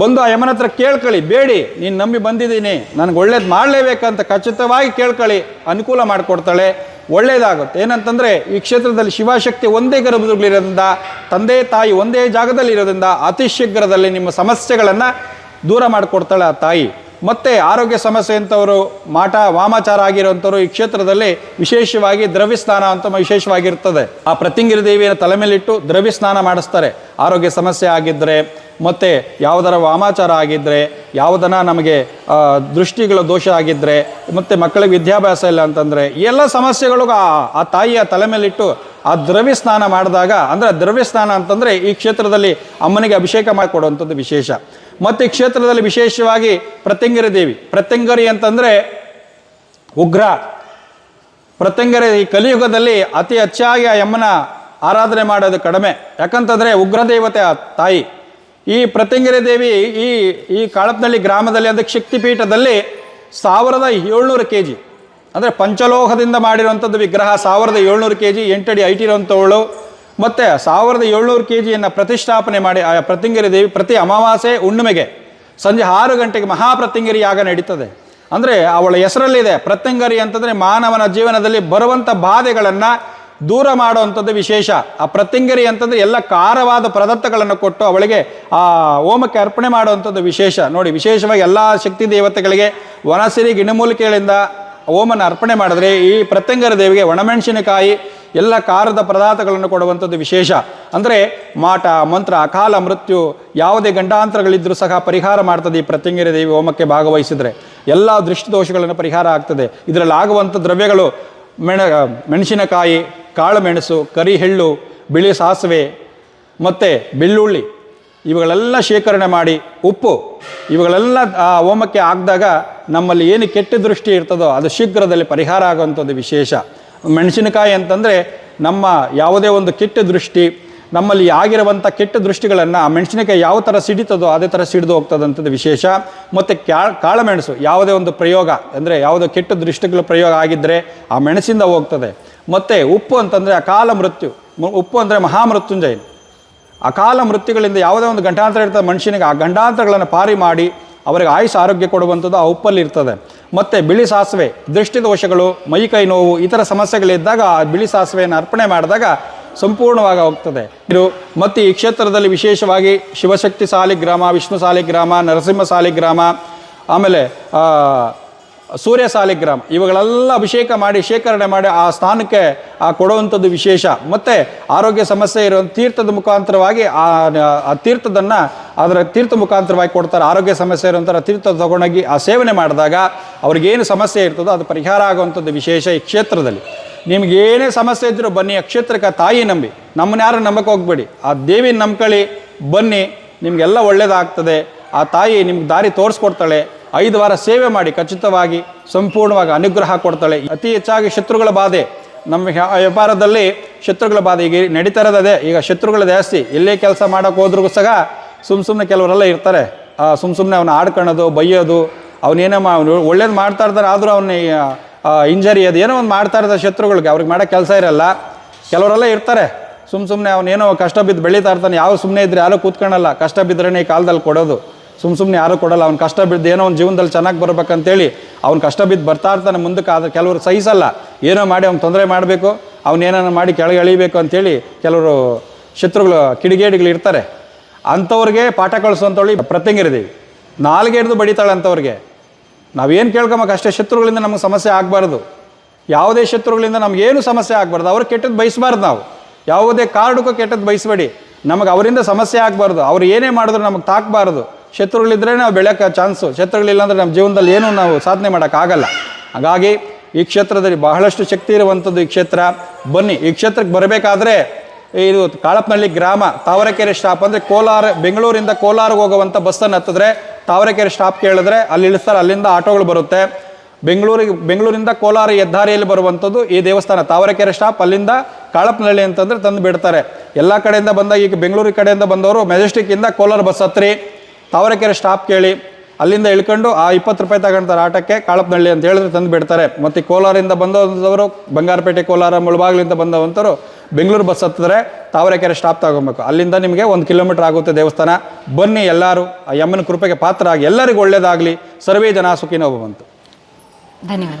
ಬಂದು ಆ ಯಮನ ಹತ್ರ ಕೇಳ್ಕೊಳ್ಳಿ, ಬೇಡಿ, ನೀನು ನಂಬಿ ಬಂದಿದ್ದೀನಿ. ನನಗೆ ಒಳ್ಳೇದು ಮಾಡಲೇಬೇಕಂತ ಖಚಿತವಾಗಿ ಕೇಳ್ಕೊಳ್ಳಿ. ಅನುಕೂಲ ಮಾಡಿಕೊಡ್ತಾಳೆ. ಒಳ್ಳೇದಾಗುತ್ತೆ. ಏನಂತಂದರೆ ಈ ಕ್ಷೇತ್ರದಲ್ಲಿ ಶಿವಶಕ್ತಿ ಒಂದೇ ಗರ್ಭದಲ್ಲಿರೋದ್ರಿಂದ, ತಂದೆ, ತಾಯಿ ಒಂದೇ ಜಾಗದಲ್ಲಿರೋದ್ರಿಂದ ಅತಿ ಶೀಘ್ರದಲ್ಲಿ ನಿಮ್ಮ ಸಮಸ್ಯೆಗಳನ್ನು ದೂರ ಮಾಡಿಕೊಡ್ತಾಳೆ ಆ ತಾಯಿ. ಮತ್ತು ಆರೋಗ್ಯ ಸಮಸ್ಯೆ ಅಂತವರು ಮಾಟ, ವಾಮಾಚಾರ ಆಗಿರುವಂಥವ್ರು ಈ ಕ್ಷೇತ್ರದಲ್ಲಿ ವಿಶೇಷವಾಗಿ ದ್ರವ್ಯ ಸ್ನಾನ ಅಂತ ವಿಶೇಷವಾಗಿರ್ತದೆ. ಆ ಪ್ರತಿಂಗಿರಿ ದೇವಿಯನ್ನು ತಲೆ ಮೇಲಿಟ್ಟು ದ್ರವ್ಯ ಸ್ನಾನ ಮಾಡಿಸ್ತಾರೆ. ಆರೋಗ್ಯ ಸಮಸ್ಯೆ ಆಗಿದ್ದರೆ ಮತ್ತು ಯಾವುದರ ವಾಮಾಚಾರ ಆಗಿದ್ದರೆ ಯಾವುದನ್ನ ನಮಗೆ ದೃಷ್ಟಿಗಳ ದೋಷ ಆಗಿದ್ದರೆ ಮತ್ತು ಮಕ್ಕಳಿಗೆ ವಿದ್ಯಾಭ್ಯಾಸ ಇಲ್ಲ ಅಂತಂದರೆ ಎಲ್ಲ ಸಮಸ್ಯೆಗಳಿಗೂ ಆ ಆ ತಾಯಿಯ ತಲೆ ಮೇಲಿಟ್ಟು ಆ ದ್ರವ್ಯ ಸ್ನಾನ ಮಾಡಿದಾಗ, ಅಂದರೆ ದ್ರವ್ಯ ಸ್ನಾನ ಅಂತಂದರೆ ಈ ಕ್ಷೇತ್ರದಲ್ಲಿ ಅಮ್ಮನಿಗೆ ಅಭಿಷೇಕ ಮಾಡಿಕೊಡುವಂಥದ್ದು ವಿಶೇಷ. ಮತ್ತು ಈ ಕ್ಷೇತ್ರದಲ್ಲಿ ವಿಶೇಷವಾಗಿ ಪ್ರತ್ಯಂಗರಿ ದೇವಿ. ಪ್ರತ್ಯಂಗರಿ ಅಂತಂದರೆ ಉಗ್ರ. ಪ್ರತ್ಯಂಗರಿ ಈ ಕಲಿಯುಗದಲ್ಲಿ ಅತಿ ಹೆಚ್ಚಾಗಿ ಆ ಯಮ್ಮನ ಆರಾಧನೆ ಮಾಡೋದು ಕಡಿಮೆ. ಯಾಕಂತಂದರೆ ಉಗ್ರ ದೇವತೆ ಆ ತಾಯಿ. ಈ ಪ್ರತಿಂಗರೆ ದೇವಿ ಈ ಈ ಕಾಳಪ್ನಳ್ಳಿ ಗ್ರಾಮದಲ್ಲಿ ಅಂದರೆ ಶಕ್ತಿಪೀಠದಲ್ಲಿ ಸಾವಿರದ ಏಳ್ನೂರು ಕೆ ಜಿ ಅಂದರೆ ಪಂಚಲೋಹದಿಂದ ಮಾಡಿರುವಂಥದ್ದು ವಿಗ್ರಹ ಸಾವಿರದ ಏಳ್ನೂರು ಕೆ ಜಿ ಎಂಟಡಿ ಐಟಿರುವಂಥವಳು. ಮತ್ತು ಸಾವಿರದ ಏಳ್ನೂರು ಕೆ ಜಿಯನ್ನು ಪ್ರತಿಷ್ಠಾಪನೆ ಮಾಡಿ, ಆ ಪ್ರತ್ಯಂಗರಿ ದೇವಿ ಪ್ರತಿ ಅಮಾವಾಸ್ಯೆ, ಹುಣ್ಣಿಮೆಗೆ ಸಂಜೆ ಆರು ಗಂಟೆಗೆ ಮಹಾಪ್ರತಿಂಗಿರಿ ಯಾಗ ನಡೀತದೆ. ಅಂದರೆ ಅವಳ ಹೆಸರಲ್ಲಿದೆ ಪ್ರತ್ಯಂಗರಿ ಅಂತಂದರೆ ಮಾನವನ ಜೀವನದಲ್ಲಿ ಬರುವಂಥ ಬಾಧೆಗಳನ್ನು ದೂರ ಮಾಡುವಂಥದ್ದು ವಿಶೇಷ. ಆ ಪ್ರತಿಂಗರಿ ಅಂತಂದರೆ ಎಲ್ಲ ಖಾರವಾದ ಪದಾರ್ಥಗಳನ್ನು ಕೊಟ್ಟು ಅವಳಿಗೆ ಆ ಹೋಮಕ್ಕೆ ಅರ್ಪಣೆ ಮಾಡುವಂಥದ್ದು ವಿಶೇಷ. ನೋಡಿ, ವಿಶೇಷವಾಗಿ ಎಲ್ಲ ಶಕ್ತಿ ದೇವತೆಗಳಿಗೆ ವನಸಿರಿ ಗಿಣಮೂಲಿಕೆಗಳಿಂದ ಹೋಮನ ಅರ್ಪಣೆ ಮಾಡಿದ್ರೆ ಈ ಪ್ರತ್ಯಂಗರ ದೇವಿಗೆ ಒಣಮೆಣಸಿನಕಾಯಿ, ಎಲ್ಲ ಖಾರದ ಪದಾರ್ಥಗಳನ್ನು ಕೊಡುವಂಥದ್ದು ವಿಶೇಷ. ಅಂದರೆ ಮಾಟ, ಮಂತ್ರ, ಅಕಾಲ, ಮೃತ್ಯು, ಯಾವುದೇ ಗಂಡಾಂತರಗಳಿದ್ದರೂ ಸಹ ಪರಿಹಾರ ಮಾಡ್ತದೆ ಈ ಪ್ರತ್ಯಂಗರಿ ದೇವಿ ಹೋಮಕ್ಕೆ ಭಾಗವಹಿಸಿದರೆ. ಎಲ್ಲ ದೃಷ್ಟಿದೋಷಗಳನ್ನು ಪರಿಹಾರ ಆಗ್ತದೆ. ಇದರಲ್ಲಿ ಆಗುವಂಥ ದ್ರವ್ಯಗಳು, ಮೆಣ, ಮೆಣಸಿನಕಾಯಿ ಕಾಳು ಮೆಣಸು ಕರಿ ಹೆಳ್ಳು ಬಿಳಿ ಸಾಸಿವೆ, ಮತ್ತು ಬೆಳ್ಳುಳ್ಳಿ, ಇವುಗಳೆಲ್ಲ ಶೇಖರಣೆ ಮಾಡಿ ಉಪ್ಪು, ಇವುಗಳೆಲ್ಲ, ಆ ಹೋಮಕ್ಕೆ ಹಾಕಿದಾಗ ನಮ್ಮಲ್ಲಿ ಏನು ಕೆಟ್ಟ ದೃಷ್ಟಿ ಇರ್ತದೋ ಅದು ಶೀಘ್ರದಲ್ಲಿ ಪರಿಹಾರ ಆಗುವಂಥದ್ದು ವಿಶೇಷ. ಮೆಣಸಿನಕಾಯಿ ಅಂತಂದರೆ ನಮ್ಮ ಯಾವುದೇ ಒಂದು ಕೆಟ್ಟ ದೃಷ್ಟಿ, ನಮ್ಮಲ್ಲಿ ಆಗಿರುವಂಥ ಕೆಟ್ಟ ದೃಷ್ಟಿಗಳನ್ನು ಆ ಮೆಣಸಿನಕಾಯಿ ಯಾವ ಥರ ಸಿಡಿತದೋ ಅದೇ ಥರ ಸಿಡಿದು ಹೋಗ್ತದಂಥದ್ದು ವಿಶೇಷ. ಮತ್ತು ಕ್ಯಾ, ಕಾಳುಮೆಣಸು ಯಾವುದೇ ಒಂದು ಪ್ರಯೋಗ, ಅಂದರೆ ಯಾವುದೋ ಕೆಟ್ಟ ದೃಷ್ಟಿಗಳ ಪ್ರಯೋಗ ಆಗಿದ್ದರೆ ಆ ಮೆಣಸಿಂದ ಹೋಗ್ತದೆ. ಮತ್ತು ಉಪ್ಪು ಅಂತಂದರೆ ಅಕಾಲ ಮೃತ್ಯು, ಮು- ಉಪ್ಪು ಅಂದರೆ ಮಹಾಮೃತ್ಯುಂಜಯ. ಅಕಾಲ ಮೃತ್ಯುಗಳಿಂದ ಯಾವುದೇ ಒಂದು ಗಂಟಾಂತರ ಇರ್ತದೆ ಮನುಷ್ಯನಿಗೆ ಆ ಗಂಡಾಂತರಗಳನ್ನು ಪಾರಿ ಮಾಡಿ ಅವರಿಗೆ ಆಯುಷ್ ಆರೋಗ್ಯ ಕೊಡುವಂಥದ್ದು ಆ ಉಪ್ಪಲ್ಲಿ ಇರ್ತದೆ. ಮತ್ತು ಬಿಳಿ ಸಾಸಿವೆ ದೋಷಗಳು ಮೈಕೈ ನೋವು, ಇತರ ಸಮಸ್ಯೆಗಳಿದ್ದಾಗ ಆ ಬಿಳಿ ಸಾಸಿವೆಯನ್ನು ಅರ್ಪಣೆ ಮಾಡಿದಾಗ ಸಂಪೂರ್ಣವಾಗಿ ಹೋಗ್ತದೆ. ಇದು ಮತ್ತು ಈ ಕ್ಷೇತ್ರದಲ್ಲಿ ವಿಶೇಷವಾಗಿ ಶಿವಶಕ್ತಿ ಸಾಲಿಗ್ರಾಮ, ವಿಷ್ಣು ಸಾಲಿಗ್ರಾಮ, ನರಸಿಂಹ ಸಾಲಿಗ್ರಾಮ, ಆಮೇಲೆ ಸೂರ್ಯ ಸಾಲಿಗ್ರಾಮ. ಇವುಗಳೆಲ್ಲ ಅಭಿಷೇಕ ಮಾಡಿ, ಶೇಖರಣೆ ಮಾಡಿ, ಆ ಸ್ಥಾನಕ್ಕೆ, ಆ ಕೊಡುವಂಥದ್ದು ವಿಶೇಷ. ಮತ್ತು ಆರೋಗ್ಯ ಸಮಸ್ಯೆ ಇರುವಂಥ ತೀರ್ಥದ ಮುಖಾಂತರವಾಗಿ ಆ ತೀರ್ಥದನ್ನು ಅದರ ತೀರ್ಥ ಮುಖಾಂತರವಾಗಿ ಕೊಡ್ತಾರೆ. ಆರೋಗ್ಯ ಸಮಸ್ಯೆ ಇರುವಂಥ ತೀರ್ಥ ತಗೊಂಡೋಗಿ ಆ ಸೇವನೆ ಮಾಡಿದಾಗ ಅವ್ರಿಗೇನು ಸಮಸ್ಯೆ ಇರ್ತದೋ ಅದು ಪರಿಹಾರ ಆಗುವಂಥದ್ದು ವಿಶೇಷ ಈ ಕ್ಷೇತ್ರದಲ್ಲಿ. ನಿಮ್ಗೆ ಏನೇ ಸಮಸ್ಯೆ ಇದ್ದರೂ ಬನ್ನಿ, ಆ ಕ್ಷೇತ್ರಕ್ಕೆ ತಾಯಿ ನಂಬಿ. ನಮ್ಮನ್ನ ಯಾರು ನಂಬಕ್ಕೆ ಹೋಗ್ಬೇಡಿ. ಆ ದೇವಿ ನಂಬ್ಕೊಳ್ಳಿ, ಬನ್ನಿ, ನಿಮಗೆಲ್ಲ ಒಳ್ಳೆಯದಾಗ್ತದೆ ಆ ತಾಯಿ ನಿಮ್ಗೆ ದಾರಿ ತೋರಿಸ್ಕೊಡ್ತಾಳೆ. ಐದು ವಾರ ಸೇವೆ ಮಾಡಿ ಖಚಿತವಾಗಿ ಸಂಪೂರ್ಣವಾಗಿ ಅನುಗ್ರಹ ಕೊಡ್ತಾಳೆ. ಅತಿ ಹೆಚ್ಚಾಗಿ ಶತ್ರುಗಳ ಬಾಧೆ. ನಮ್ಮ ವ್ಯಾ- ವ್ಯಾಪಾರದಲ್ಲಿ ಶತ್ರುಗಳ ಬಾಧೆ ಈಗ ನಡೀತಾ ಇರೋದೇ ಈಗ ಶತ್ರುಗಳು ಜಾಸ್ತಿ. ಎಲ್ಲೇ ಕೆಲಸ ಮಾಡೋಕೆ ಹೋದ್ರೂ ಸಹ ಸುಮ್ಮ ಸುಮ್ಮನೆ ಕೆಲವರೆಲ್ಲ ಇರ್ತಾರೆ. ಸುಮ್ಮ ಸುಮ್ಮನೆ ಅವನ್ನ ಆಡ್ಕೊಳ್ಳೋದು ಬೈಯೋದು ಅವನೇನೋ ಮಾ ಒಳ್ಳೇದು ಮಾಡ್ತಾ ಇರ್ತಾರೆ, ಆದರೂ ಅವನ ಇಂಜರಿ ಅದು ಏನೋ ಒಂದು ಮಾಡ್ತಾ ಇರ್ತಾರೆ ಶತ್ರುಗಳಿಗೆ. ಅವ್ರಿಗೆ ಮಾಡೋ ಕೆಲಸ ಇರಲ್ಲ. ಕೆಲವರೆಲ್ಲ ಇರ್ತಾರೆ. ಸುಮ್ಮ ಸುಮ್ಮನೆ ಅವನೇನೋ ಕಷ್ಟ ಬಿದ್ದು ಬೆಳೀತಾ ಇರ್ತಾನೆ. ಯಾವ ಸುಮ್ಮನೆ ಇದ್ರೆ ಯಾರೂ ಕೂತ್ಕೊಳ್ಳಲ್ಲ ಕಷ್ಟ ಬಿದ್ದರೆ ಈ ಕಾಲದಲ್ಲಿ ಕೊಡೋದು. ಸುಮ್ಮ ಸುಮ್ಮನೆ ಯಾರೂ ಕೊಡಲ್ಲ. ಅವ್ನು ಕಷ್ಟ ಬಿದ್ದು ಏನೋ ಒಂದು ಜೀವನದಲ್ಲಿ ಚೆನ್ನಾಗಿ ಬರ್ಬೇಕಂತೇಳಿ ಅವ್ನು ಕಷ್ಟ ಬಿದ್ದು ಬರ್ತಾ ಇರ್ತಾನೆ ಮುಂದಕ್ಕೆ, ಆದರೆ ಕೆಲವರು ಸಹಿಸಲ್ಲ ಏನೋ ಮಾಡಿ ಅವ್ನು ತೊಂದರೆ ಮಾಡಬೇಕು ಅವನೇನೋ ಮಾಡಿ ಕೆಳಗೆ ಎಳಿಬೇಕು ಅಂತೇಳಿ ಕೆಲವರು ಶತ್ರುಗಳು, ಕಿಡಿಗೇಡಿಗಳು ಇರ್ತಾರೆ. ಅಂಥವ್ರಿಗೆ ಪಾಠ ಕಳಿಸುವಂಥವಳಿ ಪ್ರತ್ಯಂಗಿರಿದೀವಿ ನಾಲ್ಗೆ ಹಿಡಿದು ಬಡಿತಾಳೆ ಅಂಥವ್ರಿಗೆ. ನಾವೇನು ಕೇಳ್ಕೊಂಬೇಕು? ಅಷ್ಟೇ ಶತ್ರುಗಳಿಂದ ನಮಗೆ ಸಮಸ್ಯೆ ಆಗಬಾರ್ದು. ಯಾವುದೇ ಶತ್ರುಗಳಿಂದ ನಮಗೇನು ಸಮಸ್ಯೆ ಆಗಬಾರ್ದು. ಅವ್ರು ಕೆಟ್ಟದ್ದು ಬಯಸಬಾರ್ದು ನಾವು. ಯಾವುದೇ ಕಾರಣಕ್ಕೂ ಕೆಟ್ಟದ್ದು ಬಯಸಬೇಡಿ. ನಮಗೆ ಅವರಿಂದ ಸಮಸ್ಯೆ ಆಗಬಾರ್ದು. ಅವ್ರು ಏನೇ ಮಾಡಿದ್ರು ನಮಗೆ ತಾಕಬಾರ್ದು. ಶತ್ರುಗಳಿದ್ರೆ ನಾವು ಬೆಳೆಯೋಕ್ಕೆ ಚಾನ್ಸು. ಶತ್ರುಗಳಿಲ್ಲ ಅಂದರೆ ನಮ್ಮ ಜೀವನದಲ್ಲಿ ಏನೂ ನಾವು ಸಾಧನೆ ಮಾಡೋಕ್ಕಾಗಲ್ಲ. ಹಾಗಾಗಿ ಈ ಕ್ಷೇತ್ರದಲ್ಲಿ ಬಹಳಷ್ಟು ಶಕ್ತಿ ಇರುವಂಥದ್ದು ಈ ಕ್ಷೇತ್ರ. ಬನ್ನಿ, ಈ ಕ್ಷೇತ್ರಕ್ಕೆ ಬರಬೇಕಾದ್ರೆ ಇದು ಕಾಳಪ್ಪನಹಳ್ಳಿ ಗ್ರಾಮ, ತಾವರೆಕೆರೆ ಸ್ಟಾಪ್ ಅಂದರೆ ಕೋಲಾರ, ಬೆಂಗಳೂರಿಂದ ಕೋಲಾರಿಗೆ ಹೋಗುವಂಥ ಬಸ್ಸನ್ನು ಹತ್ತಿದ್ರೆ ತಾವರೆಕೆರೆ ಸ್ಟಾಪ್ ಕೇಳಿದ್ರೆ ಅಲ್ಲಿ ಇಳಿಸ್ತಾರೆ, ಅಲ್ಲಿಂದ ಆಟೋಗಳು ಬರುತ್ತೆ. ಬೆಂಗಳೂರಿಗೆ, ಬೆಂಗಳೂರಿಂದ ಕೋಲಾರ ಹೆದ್ದಾರಿಯಲ್ಲಿ ಬರುವಂಥದ್ದು ಈ ದೇವಸ್ಥಾನ, ತಾವರೆಕೆರೆ ಸ್ಟಾಪ್, ಅಲ್ಲಿಂದ ಕಾಳಪ್ಪನಹಳ್ಳಿ ಅಂತಂದರೆ ತಂದು ಬಿಡ್ತಾರೆ. ಎಲ್ಲ ಕಡೆಯಿಂದ ಬಂದಾಗ ಈಗ ಬೆಂಗಳೂರು ಕಡೆಯಿಂದ ಬಂದವರು ಮೆಜೆಸ್ಟಿಕ್ಕಿಂದ ಕೋಲಾರ ಬಸ್ ಹತ್ರಿ. ತಾವರೆಕೆರೆ ಸ್ಟಾಪ್ ಕೇಳಿ ಅಲ್ಲಿಂದ ಇಳ್ಕೊಂಡು ಆ ಇಪ್ಪತ್ತು ರೂಪಾಯಿ ತಗೊಂತಾರೆ ಆಟಕ್ಕೆ ಕಾಳಪ್ಪನಹಳ್ಳಿ ಅಂತ ಹೇಳಿದ್ರೆ ತಂದು ಬಿಡ್ತಾರೆ. ಮತ್ತು ಕೋಲಾರಿಂದ ಬಂದವರು ಬಂಗಾರಪೇಟೆ ಕೋಲಾರ ಮುಳಬಾಗ್ಲಿಂದ ಬಂದವಂತರು ಬೆಂಗಳೂರು ಬಸ್ ಹತ್ತಿದ್ರೆ ತಾವರೆಕೆರೆ ಸ್ಟಾಪ್ ತಗೊಬೇಕು. ಅಲ್ಲಿಂದ ನಿಮಗೆ ಒಂದು ಕಿಲೋಮೀಟರ್ ಆಗುತ್ತೆ ದೇವಸ್ಥಾನ. ಬನ್ನಿ ಎಲ್ಲರೂ ಆ ಯಮ್ಮನ ಕೃಪೆಗೆ ಪಾತ್ರ ಆಗಿ ಎಲ್ಲರಿಗೂ ಒಳ್ಳೆಯದಾಗಲಿ ಸರ್ವೇ ಜನ ಸುಖಿನೋ ಬಂತು ಧನ್ಯವಾದ